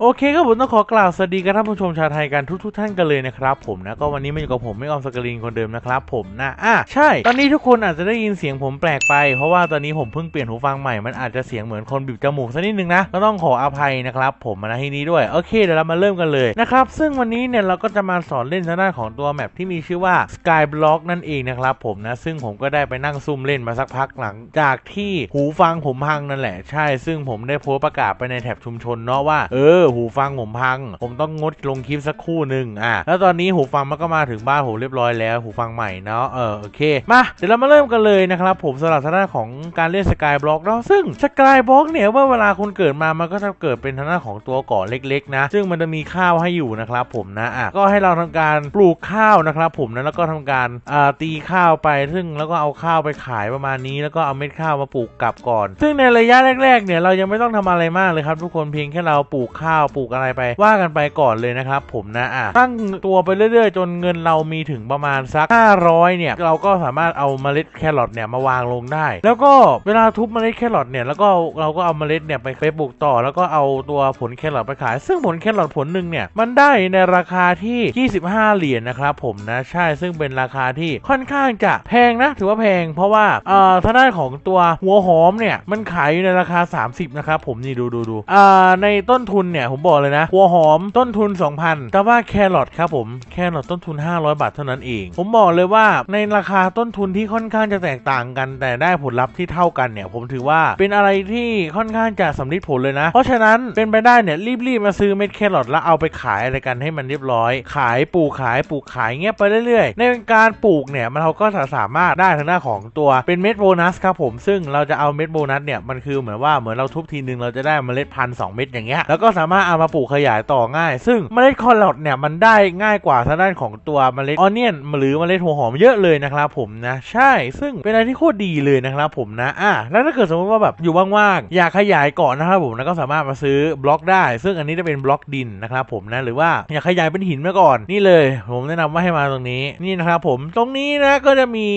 โอเคครับผมต้องขอกล่าวสวัสดีกับท่านผู้ชมชาวไทยกันทุกๆท่านกันเลยนะครับผมนะก็วันนี้มาอยู่กับผมไม่ออมสกรีนคนเดิมนะครับผมนะอะใช่ ตอนนี้ทุกคนอาจจะได้ยินเสียงผมแปลกไป เพราะว่าตอนนี้ผมเพิ่งเปลี่ยนหูฟังใหม่มันอาจจะเสียงเหมือนคนบีบจมูกสักนิดนึงนะก็ต้องขออภัยนะครับผมมาณที่นี้ด้วยโอเคเดี๋ยวเรามาเริ่มกันเลยนะครับซึ่งวันนี้เนี่ยเราก็จะมาสอนเล่นทางด้านของตัวแมปที่มีชื่อว่า Skyblock นั่นเองนะครับผมนะซึ่งผมก็ได้ไปนั่งซุ่มเล่นมาสักพักหลังจากที่หูฟังผมพังนั่นแหละ ใช่ซึ่งผมได้โพสประกาศไปในแท็บชุมชนเนาะว่าเออหูฟังผมพัง ผมต้องงดลงคลิปสักครู่หนึ่งอะแล้วตอนนี้หูฟังมันก็มาถึงบ้านผมเรียบร้อยแล้ว หูฟังใหม่เนาะเออโอเคมาเดี๋ยวเรามาเริ่มกันเลยนะครับผมสำหรับทางด้านของการเล่นสกายบล็อกเนาะซึ่งสกายบล็อกเนี่ยเมื่อเวลาคุณเกิดมามันก็จะเกิดเป็นทางด้านของตัวเกาะเล็กๆนะซึ่งมันจะมีข้าวให้อยู่นะครับผมนะอะก็ให้เราทำการปลูกข้าวนะครับผมนะแล้วก็ทำการอ่าตีข้าวไปซึ่งแล้วก็เอาข้าวไปขายประมาณนี้ แล้วก็เอาเม็ดข้าวมาปลูกกลับก่อน ซึ่งในระยะแรกๆเนี่ยเรายังไม่ต้องทำอะไรมากเลยครับทุกคนเพียงแค่เราปลูกข้าวปลูกอะไรไป ว่ากันไปก่อนเลยนะครับผมนะอะตั้งตัวไปเรื่อยๆ จนเงินเรามีถึงประมาณสัก 500 เนี่ย เราก็สามารถเอาเมล็ดแครอทเนี่ยมาวางลงได้ แล้วก็เวลาทุบเมล็ดแครอทเนี่ยแล้วก็เราก็เอาเมล็ดเนี่ยไปไปปลูกต่อ แล้วก็เอาตัวผลแครอทไปขาย ซึ่งผลแครอทผลหนึ่งเนี่ยมันได้ในราคาที่ 25 เหรียญนะครับผมนะใช่ซึ่งเป็นราคาที่ค่อนข้างจะแพงนะถือว่าแพง เพราะว่าเอ่อทางด้านของตัวหัวหอมเนี่ยมันขายอยู่ในราคา 30 นะครับผมนี่ดูดูดูอ่าในต้นทุนเนี่ยผมบอกเลยนะหัวหอมต้นทุน 2,000 แต่ว่าแครอทครับผมแครอทต้นทุน 500 บาทเท่านั้นเอง ผมบอกเลยว่าในราคาต้นทุนที่ค่อนข้างจะแตกต่างกัน แต่ได้ผลลัพธ์ที่เท่ากันเนี่ย ผมถือว่าเป็นอะไรที่ค่อนข้างจะสำลิดผลเลยนะ เพราะฉะนั้นเป็นไปได้เนี่ยรีบๆมาซื้อเม็ดแครอทแล้วเอาไปขายอะไรกันให้มันเรียบร้อย ขายปลูกขายปลูกขายเงี้ยไปเรื่อยๆ ในการปลูกเนี่ยมันเราก็สามารถได้ทางหน้าของตัวเป็นเม็ดโบนัสครับผมซึ่งเราจะเอาเม็ดโบนัสเนี่ยมันคือเหมือนว่าเหมือนเราทุบทีนึงเราจะได้เมล็ดพันธุ์สองเม็ดอย่างเงี้ยแล้วก็สามารถเอามาปลูกขยายต่อง่าย ซึ่งเมล็ดแครอทเนี่ยมันได้ง่ายกว่าทางด้านของตัวเมล็ดออนเนียนหรือเมล็ดหัวหอมเยอะเลยนะครับผมนะใช่ ซึ่งเป็นอะไรที่โคตรดีเลยนะครับผมนะอะแล้วถ้าเกิดสมมติว่าแบบอยู่ว่างๆอยากขยายเกาะนะครับผมนะก็สามารถมาซื้อบล็อกได้ ซึ่งอันนี้จะเป็นบล็อกดินนะครับผมนะหรือว่าอยากขยายเป็นหินมาก่อนนี่เลย ผมแนะนำว่าให้มาตรงนี้นี่นะครับผมตรงนี้นะก็จะมี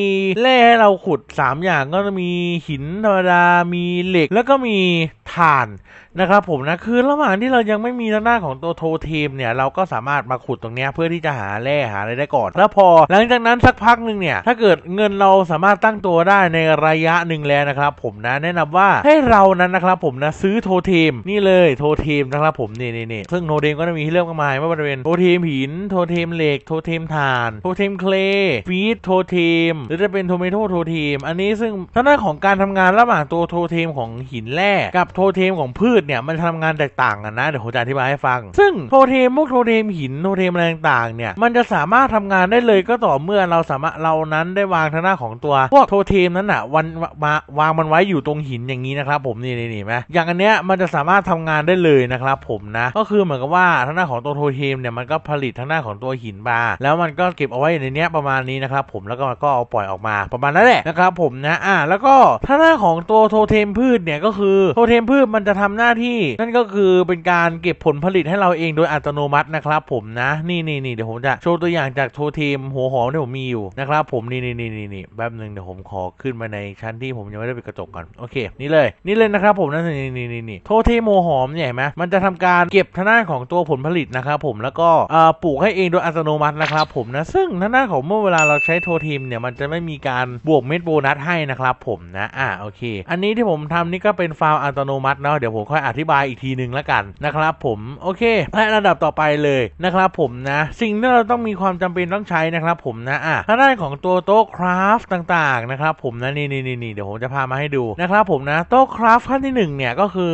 แร่ให้เราขุด 3 อย่างก็จะมีหินธรรมดามีเหล็ก แล้วก็มีถ่านนะครับผมนะคือระหว่างที่เรายังไม่มีทางด้านของตัวโทเทมเนี่ยเราก็สามารถมาขุดตรงนี้เพื่อที่จะหาแร่หาอะไรได้ก่อน แล้วพอ หลังจากนั้นสักพักหนึ่งเนี่ยถ้าเกิดเงินเราสามารถตั้งตัวได้ในระยะหนึ่งแล้วนะครับ ผมนะแนะนำว่าให้เรานั้นนะครับผมนะซื้อโทเทมนี่เลยโทเทมนะครับผมนี่นี่นี่ซึ่งโทเทมก็จะมีให้เลือกมากมายไม่ว่าจะเป็นโทเทมหินโทเทมเหล็กโทเทมถ่านโทเทมเคลฟีดโทเทมหรือจะเป็นโทเมโตโทเทมอันนี้ซึ่งทางด้านของการทำงานระหว่างตัวโทเทมของหินแร่กับโทเทมของพืชเนี่ยมันทำงานแตกต่างกันนะเดี๋ยวผมจะอธิบายให้ฟัง ซึ่งโทเทมพวกโทเทมหินโทเทมอะไรต่างๆเนี่ยมันจะสามารถทำงานได้เลยก็ต่อเมื่อเราสามารถเรานั้นได้วางทางด้าของตัวพวกโทเทมนั้นอะวันมาวางมันไว้อยู่ตรงหินอย่างนี้นะครับผมนี่นี่นี่ไหมอย่างอันเนี้ยมันจะสามารถทำงานได้เลยนะครับผมนะก็คือเหมือนกับว่าทางด้าของตัวโทเทมเนี่ยมันก็ผลิตทางด้าของตัวหินมาแล้วมันก็เก็บเอาไว้ในเนี้ยประมาณนี้นะครับผมแล้วก็ก็เอาปล่อยออกมาประมาณนั้นแหละนะครับผมนะอ่าแล้วก็ทางด้าของตัวโทเทมพืชเนี่ยก็คือโทเทมพืชมันจะทำหน้าที่ นั่นก็คือเป็นการเก็บผลผลิตให้เราเองโดยอัตโนมัตินะครับผมนะ นี่นี่นี่เดี๋ยวผมจะโชว์ตัวอย่างจากโทเทมหัวหอมที่ผมมีอยู่นะครับผมนี่นี่นี่นี่นี่แป๊บหนึ่งเดี๋ยวผมขอขึ้นมาในชั้นที่ผมยังไม่ได้ปิดกระจกก่อนโอเค นี่เลย นี่เลยนะครับผมนะนี่นี่นี่นี่โทเทมหัวหอมเนี่ยเห็นไหมมันจะทำการเก็บทางด้านของตัวผลผลิตนะครับผมแล้วก็ปลูกให้เองโดยอัตโนมัตินะครับผมนะซึ่งทางด้านของเมื่อเวลาเราใช้โทเทมเนี่ยมันจะไม่มีการบวกเม็ดโบนัสให้นะครับผมนะอ่าโอเค อันนี้ที่ผมทำนี่ก็เป็นฟาร์มอัตโนมัติเนาะเดี๋ยวผมค่อยอธิบายอีกทีหนึ่งแล้วกันนะครับผมโอเคและระดับต่อไปเลยนะครับผมนะสิ่งที่เราต้องมีความจำเป็นต้องใช้นะครับผมนะอะทาได้ของตัวโต๊ะคราฟต่างๆนะครับผมนะนี่นี่นี่เดี๋ยวผมจะพามาให้ดูนะครับผมนะโต๊ะคราฟขั้นที่หนึ่งเนี่ยก็คือ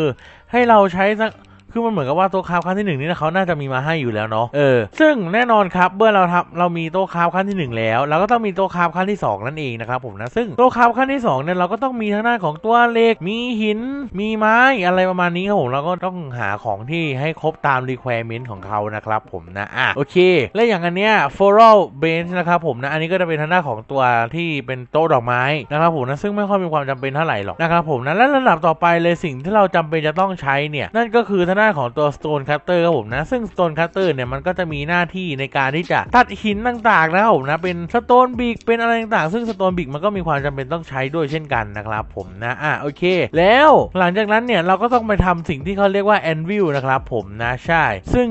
ให้เราใช้สัก คือมันเหมือนกับว่าโต๊ะคราฟขั้นที่หนึ่งนี่นะเขาน่าจะมีมาให้อยู่แล้วเนาะเออซึ่งแน่นอนครับเมื่อเราทำเรามีโต๊ะคราฟขั้นที่หนึ่งแล้วเราก็ต้องมีโต๊ะคราฟขั้นที่สองนั่นเองนะครับผมนะซึ่งโต๊ะคราฟขั้นที่สองเนี่ยเราก็ต้องมีทางด้านของตัวเหล็กมีหิน มีไม้อะไรประมาณนี้ครับผมเราก็ต้องหาของที่ให้ครบตาม requirement ของเขานะครับผมนะอะโอเค และอย่างอันเนี้ย floral bench นะครับผมนะอันนี้ก็จะเป็นทางด้านของตัวที่เป็นโต๊ะดอกไม้นะครับผมนะซึ่งไม่ค่อยมีความจำเป็นเท่าไหร่หรอกนะครับผมนะและระดับต่อไปเลยสิ่งที่เราจำเป็นจะต้องใช้เนี่ยนั่นก็คือทางด้านด้านของตัว Stone Cutter ครับผมนะ ซึ่ง Stone Cutter เนี่ยมันก็จะมีหน้าที่ในการที่จะตัดหินต่างๆนะครับผมนะ เป็น Stone Brick เป็นอะไรต่างๆ ซึ่ง Stone Brick มันก็มีความจำเป็นต้องใช้ด้วยเช่นกันนะครับผมนะ อะโอเค แล้วหลังจากนั้นเนี่ยเราก็ต้องไปทำสิ่งที่เขาเรียกว่า Anvil นะครับผมนะ ใช่ ซึ่ง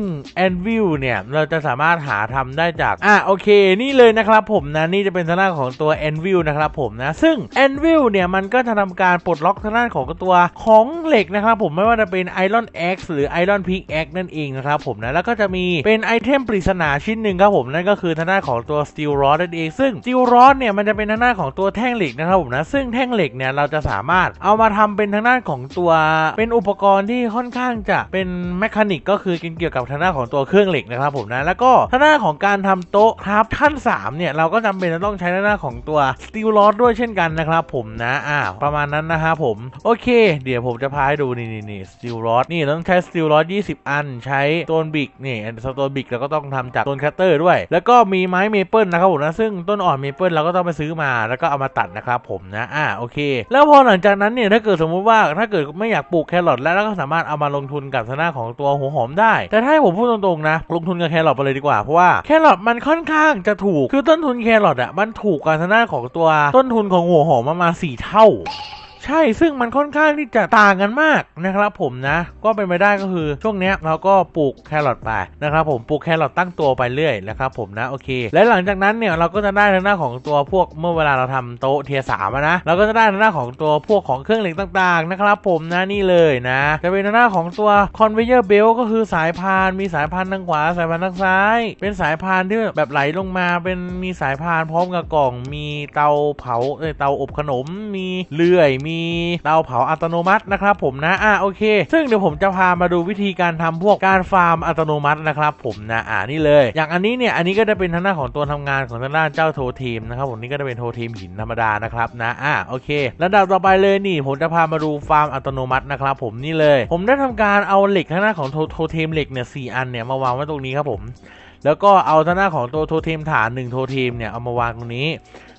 Anvil เนี่ยเราจะสามารถหาทำได้จาก อะโอเค นี่เลยนะครับผมนะ นี่จะเป็นทางด้านของตัว Anvil นะครับผมนะ ซึ่ง Anvil เนี่ยมันก็จะทำการปลดล็อกทางด้านของตัวของเหล็กนะครับผมไม่ว่าจะเป็น Iron Axe หรือ Iron Pickaxe นั่นเองนะครับผมนะแล้วก็จะมีเป็นไอเทมปริศนาชิ้นหนึ่งครับผมนั่นก็คือทางด้านของตัว Steel Rod นั่นเองซึ่ง Steel Rod เนี่ยมันจะเป็นทางด้านของตัวแท่งเหล็กนะครับผมนะซึ่งแท่งเหล็กเนี่ยเราจะสามารถเอามาทำเป็นทางด้านของตัวเป็นอุปกรณ์ที่ค่อนข้างจะเป็นแมคานิกก็คือเกี่ยวกับทางด้านของตัวเครื่องเหล็กนะครับผมนะแล้วก็ทางด้านของการทำโต๊ะครับขั้น3เนี่ยเราก็จำเป็นจะต้องใช้ทางด้านของตัว Steel Rod ด้วยเช่นกันนะครับผมนะอ่าประมาณนั้นนะครับผมโอเค เดี๋ยวผมจะพาให้ดูนี่นี่นี่ Steel Rod นี่ต้องใช้ Steel Rod 20อัน ใช้ต้นบิกนี่สโตนบิกเราก็ต้องทำจากต้นแคตเตอร์ด้วย แล้วก็มีไม้เมเปิลนะครับผมนะซึ่งต้นอ่อนเมเปิลเราก็ต้องไปซื้อมาแล้วก็เอามาตัดนะครับผมนะอ่าโอเค แล้วพอหลังจากนั้นเนี่ยถ้าเกิดสมมุติว่าถ้าเกิดไม่อยากปลูกแครอทแล้วเราก็สามารถเอามาลงทุนกับทางด้าของตัวหัวหอมได้ แต่ถ้าให้ผมพูดตรงๆนะ ลงทุนกับแครอทไปเลยดีกว่า เพราะว่าแครอทมันค่อนข้างจะถูก คือต้นทุนแครอทอะมันถูกกว่าทางด้าของตัวต้นทุนของหัวหอมประมาณสี่เท่า ใช่ซึ่งมันค่อนข้างที่จะต่างกันมากนะครับผมนะก็เป็นไปได้ก็คือช่วงนี้เราก็ปลูกแครอทไปนะครับผมปลูกแครอทตั้งตัวไปเรื่อยนะครับผมนะโอเค และหลังจากนั้นเนี่ยเราก็จะได้ทางหน้าของตัวพวกเมื่อเวลาเราทำโต๊ะเทียสามนะเราก็จะได้ทางหน้าของตัวพวกของเครื่องเหล็กต่างๆนะครับผมนะนี่เลยนะจะเป็นทางหน้าของตัว conveyor belt ก็คือสายพานมีสายพานทางขวาสายพานทางซ้าย เป็นสายพานที่แบบไหลลงมาเป็นมีสายพานพร้อมกับกล่อง มีเตาเผาเอ้ยเตาอบขนมมีเลื่อยมีเตาเผาอัตโนมัตินะครับผมนะอะโอเค ซึ่งเดี๋ยวผมจะพามาดูวิธีการทำพวกการฟาร์มอัตโนมัตินะครับผมนะอ่านี่เลย อย่างอันนี้เนี่ยอันนี้ก็จะเป็นทางด้านของตัวทำงานของทางด้านเจ้าโททีมนะครับผมนี่ก็จะเป็นโททีมหินธรรมดานะครับนะอะโอเคระดับต่อไปเลยนี่ ผมจะพามาดูฟาร์มอัตโนมัตินะครับผมนี่เลย ผมได้ทำการเอาเหล็กทางด้านของโทโทเทมเหล็กเนี่ยสี่อันเนี่ยมาวางไว้ตรงนี้ครับผมแล้วก็เอาทางด้านของตัวโทเทมฐานหนึ่งโทเทมเนี่ยเอามาวางตรงนี้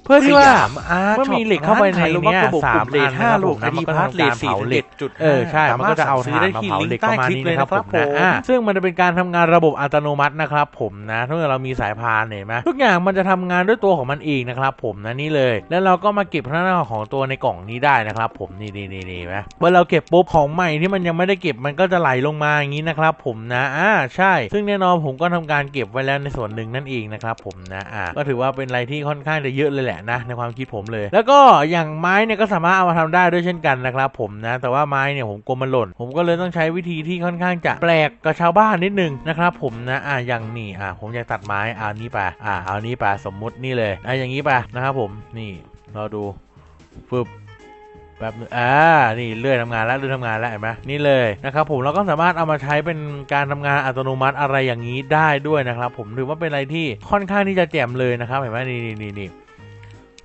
เพื่อที่ว่าอาร์เมื่อมีเหล็กเข้าไปในเนี่ยสามเลอัทนห้านะครับลูผกมนะมันก็พาร์ททำเลกาทรสี่เผาถึงเหล็กจุดเออใช่มันก็จะเอาซื้อถ่านได้มาที่เผาลิงเหล็กก์ปใต้ระมาณคลิปนี้เลยนะครับนะคผรับมผนะมอ่าซึ่งมันจะเป็นการทำงานระบบอัตโนมัตินะครับผมนะถ้าเกิดเรามีสายพานเห็นไหมทุกอย่างมันจะทำงานด้วยตัวของมันเองนะครับผมนะนี่เลย แล้วเราก็มาเก็บทางด้านของตัวในกล่องนี้ได้นะครับ ผมนี่นี่นี่นี่ไหมเมื่อเราเก็บปุ๊บของใหม่ที่มันยังไม่ได้เก็บมันก็จะไหลลงมาอย่างนี้นะครับ ผมนะอ่าใช่ ซึ่งแน่นอนผมก็ทำการเก็บไว้แล้วในส่วนหนึ่งนั่นเองนะครับผมนะอ่าก็ถือว่าเป็นอะไรที่ค่อนข้างจะเยอะเลยแหละนะในความคิดผมเลย แล้วก็อย่างไม้เนี่ยก็สามารถเอามาทำได้ด้วยเช่นกันนะครับผมนะแต่ว่าไม้เนี่ยผมกลัวมันหล่น ผมก็เลยต้องใช้วิธีที่ค่อนข้างจะแปลกกับชาวบ้านนิดนึงนะครับผมนะอ่าอย่างนี่อ่าผมอยากตัดไม้เอานี้ไปอ่าเอานี้ไปสมมุตินี่เลยอ่าอย่างนี้ไปนะครับผมนี่เราดูฟึบแป๊บนึงอ่า นี่เลื่อยทำงานแล้วเลื่อยทำงานแล้วเห็นไหมนี่เลยนะครับผมเราก็สามารถเอามาใช้เป็นการทำงานอัตโนมัติอะไรอย่างนี้ได้ด้วยนะครับ ผมถือว่าเป็นอะไรที่ค่อนข้างที่จะแจ่มเลยนะครับเห็นไหมนี่นี่นี่นี่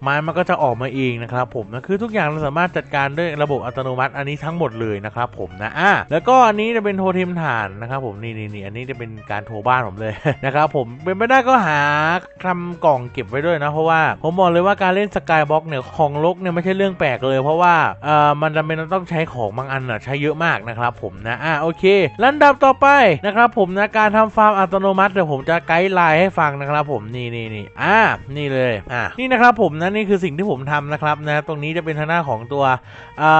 ไม้มันก็จะออกมาเองนะครับผมนะคือทุกอย่างเราสามารถจัดการด้วยระบบอัตโนมัติอันนี้ทั้งหมดเลยนะครับผมนะอะแล้วก็อันนี้จะเป็นโทเทมฐานนะครับผมนี่นี่นี่อันนี้จะเป็นการโทรบ้านผมเลยนะครับผมเป็นไม่ได้ก็หาทำกล่องเก็บไว้ด้วยนะเพราะว่าผมบอกเลยว่าการเล่นสกายบ็อกเนี่ยของลกเนี่ยไม่ใช่เรื่องแปลกเลย เพราะว่าเอ่อมันจำเป็นต้องใช้ของบางอันอะใช้เยอะมากนะครับผมนะอะโอเคลำดับต่อไปนะครับผมนะการทำฟาร์มอัตโนมัติเดี๋ยวผมจะไกด์ไลน์ให้ฟังนะครับผมนี่นี่นี่อ่านี่เลยอ่านี่นะครับผมนะนี่คือสิ่งที่ผมทำนะครับนะตรงนี้จะเป็นทางหน้าของตัว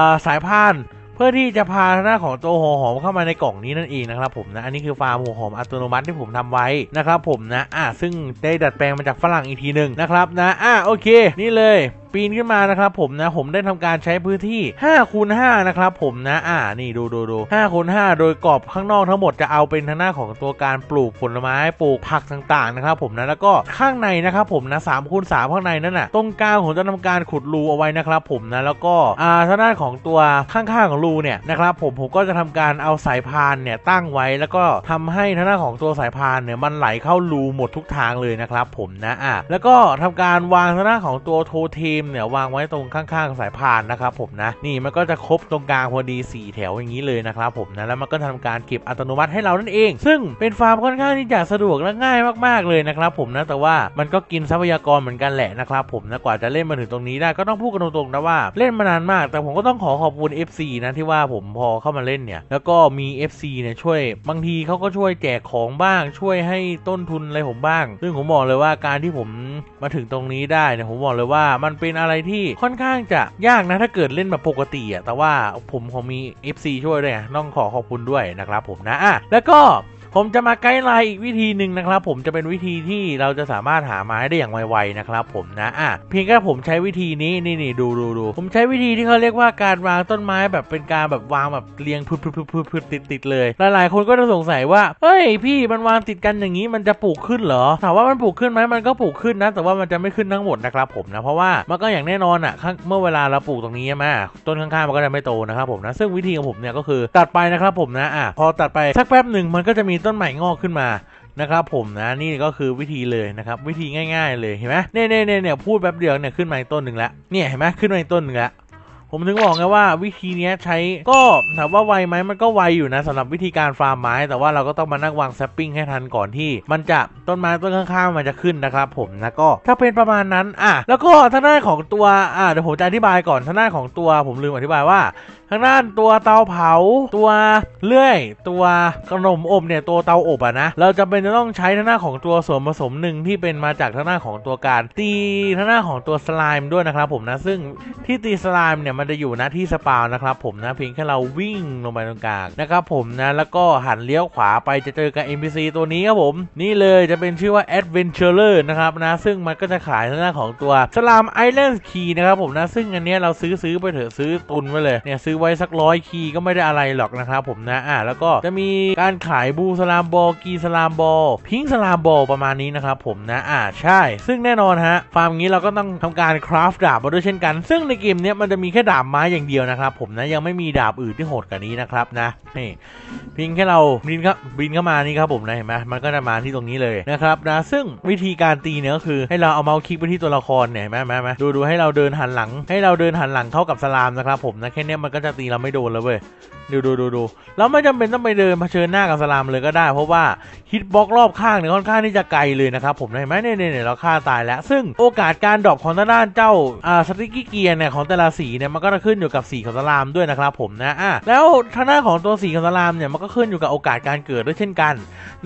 าสายพานเพื่อที่จะพาทางด้าของตัวหัวหอมเข้ามาในกล่องนี้นั่นเองนะครับผมนะอันนี้คือฟาร์มหัวหอมอัตโนมัติที่ผมทำไว้นะครับผมนะอะซึ่งได้ดัดแปลงมาจากฝรั่งอีกทีหนึ่งนะครับนะอะโอเค นี่เลย ปีนขึ้นมานะครับผมนะผมได้ทำการใช้พื้นที่5คูณ5นะครับผมนะอ่านี่ดูดูดู5คูณ5โดยกรอบข้างนอกทั้งหมดจะเอาเป็นทางหน้าของตัวการปลูกผลไม้ปลูกผักต่างๆนะครับผมนะแล้วก็ข้างในนะครับผมนะ3คูณ3ข้างในนั่นน่ะตรงกลางผมจะทำการขุดรูเอาไว้นะครับผมนะแล้วก็อ่าทางด้านของตัวข้างๆของรูเนี่ยนะครับผมผมก็จะทำการเอาสายพานเนี่ยตั้งไว้แล้วก็ทำให้ทางด้านของตัวสายพานเนี่ยมันไหลเข้ารูหมดทุกทางเลยนะครับผมนะอะแล้วก็ทำการวางทางด้านของตัวโทเทมมเนี่ยวางไว้ตรงข้างๆสายพานนะครับผมนะนี่มันก็จะครบตรงกลางพอดี 4 แถวอย่างนี้เลยนะครับผมนะแล้วมันก็ทำการเก็บอัตโนมัติให้เรานั่นเอง ซึ่งเป็นฟาร์มค่อนข้างที่จะสะดวกและง่ายมากๆเลยนะครับผมนะแต่ว่ามันก็กินทรัพยากรเหมือนกันแหละนะครับผมนะกว่าจะเล่นมาถึงตรงนี้ได้ก็ต้องพูดกันตรงๆนะว่าเล่นมานานมาก แต่ผมก็ต้องขอขอบคุณ FC นะที่ว่าผมพอเข้ามาเล่นเนี่ยแล้วก็มี FC เนี่ยช่วยบางทีเขาก็ช่วยแจกของบ้าง ช่วยให้ต้นทุนอะไรผมบ้าง ซึ่งผมบอกเลยว่าการที่ผมมาถึงตรงนี้ได้เนี่ยผมบอกเลยว่ามันเป็นอะไรที่ค่อนข้างจะยากนะถ้าเกิดเล่นแบบปกติอะแต่ว่าผมผมมี FC ช่วยด้วยนะต้องขอขอบคุณด้วยนะครับผมนะอะแล้วก็ ผมจะมาไกด์ไลน์อีกวิธีหนึ่งนะครับ ผมจะเป็นวิธีที่เราจะสามารถหาไม้ได้อย่างไวๆนะครับ ผมนะอะเพียงแค่ผมใช้วิธีนี้นี่นี่ดูดูดูผมใช้วิธีที่เขาเรียกว่าการวางต้นไม้แบบเป็นการแบบวางแบบเรียงพืดพืดพืดพืดพืดติดติดเลย หลายๆ คนก็จะสงสัยว่าเฮ้ยพี่มันวางติดกันอย่างนี้มันจะปลูกขึ้นเหรอถามว่ามันปลูกขึ้นไหมมันก็ปลูกขึ้นนะ แต่ว่ามันจะไม่ขึ้นทั้งหมดนะครับผมนะเพราะว่ามันก็อย่างแน่นอนอะเมื่อเวลาเราปลูกตรงนี้ใช่ไหมต้นข้างๆมันก็จะไม่โตนะครับผมนะซึ่งวิธีของผมเนี่ยก็คือตัดไปนะครับผมนะอะพอตัดไปสักแป๊บหนึ่งมันก็จะมีต้นใหม่งอกขึ้นมานะครับผมนะนี่ก็คือวิธีเลยนะครับวิธีง่าย ๆ เลยเห็นไหมเนี่ยเนี่ยเนี่ยเนี่ยพูดแป๊บเดียวเนี่ยขึ้นมาอีกต้นหนึ่งแล้วเนี่ยเห็นไหมขึ้นมาอีกต้นหนึ่งแล้วผมถึงบอกไงว่าวิธีนี้ใช้ก็ถามว่าไวไหมมันก็ไวอยู่นะสำหรับวิธีการฟาร์มไม้ แต่ว่าเราก็ต้องมานั่งวางแซปปิ้งให้ทันก่อนที่ มันจะ ต้นไม้ต้นข้างๆมันจะขึ้นนะครับผมนะก็ถ้าเป็นประมาณนั้นอะแล้วก็ทางด้านของตัวอะเดี๋ยวผมจะอธิบายก่อนทางด้านของตัวผมลืมอธิบายว่าทางด้านตัวเตาเผาตัวเลื่อย ตัวขนมอบเนี่ยตัวเตาอบอะนะเราจะเป็นจะต้องใช้ทางด้านของตัวส่วนผสมหนึ่งที่เป็นมาจากทางด้านของตัวการตีทางด้านของตัวสไลม์ด้วยนะครับผมนะซึ่งที่ตีสไลม์เนี่ยมันจะอยู่นะที่สปาวนะครับผมนะเพียงแค่เราวิ่งลงไปตรงกลางนะครับผมนะแล้วก็หันเลี้ยวขวาไปจะเจอกับ NPC ตัวนี้ครับผม นี่เลยจะเป็นชื่อว่า Adventurer นะครับนะซึ่งมันก็จะขายทางด้านของตัวสลามไอแลนด์คีนะครับผมนะซึ่งอันเนี้ยเราซื้อซื้อไปเถอะซื้อตุนไว้เลยเนี่ยซื้อไว้สักร้อยคีย์ก็ไม่ได้อะไรหรอกนะครับผมนะอะแล้วก็จะมีการขายบูสลามบอลกีสลามบอลพิงสลามบอลประมาณนี้นะครับผมนะอะใช่ ซึ่งแน่นอนฮะฟาร์มงี้เราก็ต้องทำการคราฟดาบมาด้วยเช่นกัน ซึ่งในเกมเนี้ยมันจะมีแค่ดาบไม้อย่างเดียวนะครับผมนะยังไม่มีดาบอื่นที่โหดกว่านี้นะครับนะนี่พียงแค่เราบินครับบินเข้ามานี่ครับผมนะเห็นไหมมันก็จะมาที่ตรงนี้เลยนะครับนะซึ่งวิธีการตีเนี่ยก็คือให้เราเอาเมาส์คลิกไปที่ตัวละครเนี่ยเห็นไหมเห็นไหมไหมดูดูให้เราเดินหันหลัง ให้เราเดินหันหลังเข้ากับสลามนะครับผมนะแค่เนี้ยมันก็จะตีเราไม่โดนแล้วเว้ย ดูดูดูดูแล้วไม่จำเป็นต้องไปเดินเผชิญหน้ากับสลามเลยก็ได้ เพราะว่าฮิตบล็อกรอบข้างเนี่ยค่อนข้างที่จะไกลเลยนะครับผมเห็นไหมเนี่ยเนี่ยเนี่ยเราฆ่าตายแล้ว ซึ่งโอกาสการดรอปของด้านเจ้าอ่าสติ๊กเกียร์เนี่ยของแต่ละสีเนี่ยมันก็จะขึ้นอยู่กับสีของสลามด้วยนะครับผมนะอะแล้วทางด้านของตัวสีของสลามเนี่ยมันก็ขึ้นอยู่กับโอกาสการเกิดด้วยเช่นกัน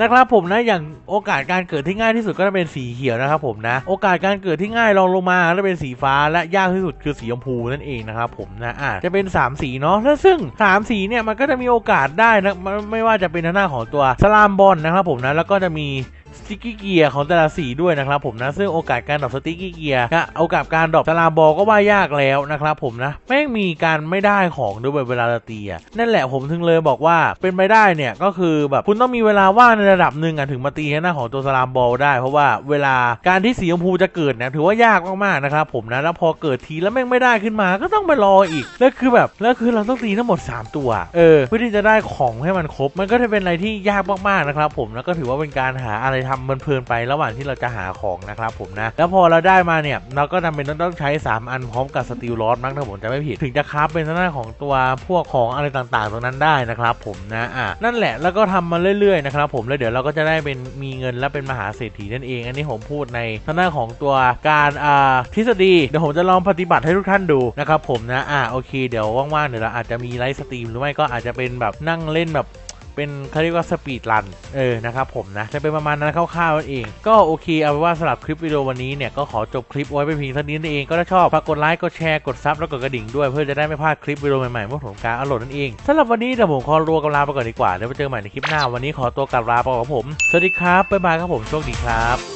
นะครับผมนะอย่างโอกาสการเกิดที่ง่ายที่สุดก็จะเป็นสีเขียวนะครับผมนะโอกาสการเกิดที่ง่ายรองลงมาจะเป็นสีฟ้าและยากที่สุดคือสีชมพูนั่นเองนะครับผมนะอะจะเป็น 3 สีเนาะแล้วซึ่ง 3 สีเนี่ยมันก็จะมีโอกาสได้นะไม่ไม่ว่าจะเป็นหน้าของตัวสลามบอลนะครับผมนะแล้วก็จะมี สติกกี้เกียร์ของแต่ละสีด้วยนะครับผมนะซึ่งโอกาสการดรอปสติกกี้เกียร์กับโอกาสการดรอปสลามบอลก็ว่ายากแล้วนะครับผมนะไม่งมีการไม่ได้ของด้วยเวลาเราตีอะนั่นแหละผมถึงเลยบอกว่าเป็นไปได้เนี่ยก็คือแบบคุณต้องมีเวลาว่างในระดับหนึ่งอะถึงมาตีให้หน้าของตัวสลามบอลได้ เพราะว่าเวลาการที่สีชมพูจะเกิดเนี่ยถือว่ายากมากๆนะครับผมนะแล้วพอเกิดทีแล้วแม่งไม่ได้ขึ้นมาก็ต้องไปรออีกแล้วคือแบบแล้วคือเราต้องตีทั้งหมด 3 ตัวเออเพื่อที่จะได้ของให้มันครบ มันก็จะเป็นอะไรที่ยากมากๆนะครับผมแล้วก็ถือว่าเป็นการหาอะไรทำเพลินๆไประหว่างที่เราจะหาของนะครับผมนะ แล้วพอเราได้มาเนี่ยเราก็จำเป็นต้องใช้ 3 อันพร้อมกับสติลลอสมั้งถ้าผมจะไม่ผิดถึงจะคราฟเป็นหน้าของตัวพวกของอะไรต่างๆ ตรงนั้นได้นะครับผมนะอะนั่นแหละแล้วก็ทำมาเรื่อยๆนะครับผมแล้วเดี๋ยวเราก็จะได้เป็นมีเงินและเป็นมหาเศรษฐีนั่นเอง อันนี้ผมพูดในทางด้านของตัวการอ่าทฤษฎีเดี๋ยวผมจะลองปฏิบัติให้ทุกท่านดูนะครับผมนะอะโอเค เดี๋ยวว่างๆเดี๋ยวเราอาจจะมีไลฟ์สตรีมหรือไม่ก็อาจจะเป็นแบบนั่งเล่นแบบ เป็นเขาเรียกว่าสปีดรันเออนะครับผมนะจะเป็นประมาณนั้นคร่าวๆนั่นเอง ก็โอเคเอาเป็นว่าสำหรับคลิปวิดีโอวันนี้เนี่ยก็ขอจบคลิปไว้เป็นเพียงเท่านี้นั่นเองก็ถ้าชอบฝากกดไลค์กดแชร์กดซับแล้วกดกระดิ่งด้วยเพื่อจะได้ไม่พลาดคลิปวิดีโอใหม่ๆเมื่อผมการอัปโหลดนั่นเองสำหรับวันนี้เดี๋ยวผมขอรัวกำลาไปก่อนดีกว่าเดี๋ยวไปเจอกันใหม่ในคลิปหน้าวันนี้ขอตัวกลับลาไปก่อนครับผมสวัสดีครับบ๊ายบายครับผมโชคดีครับ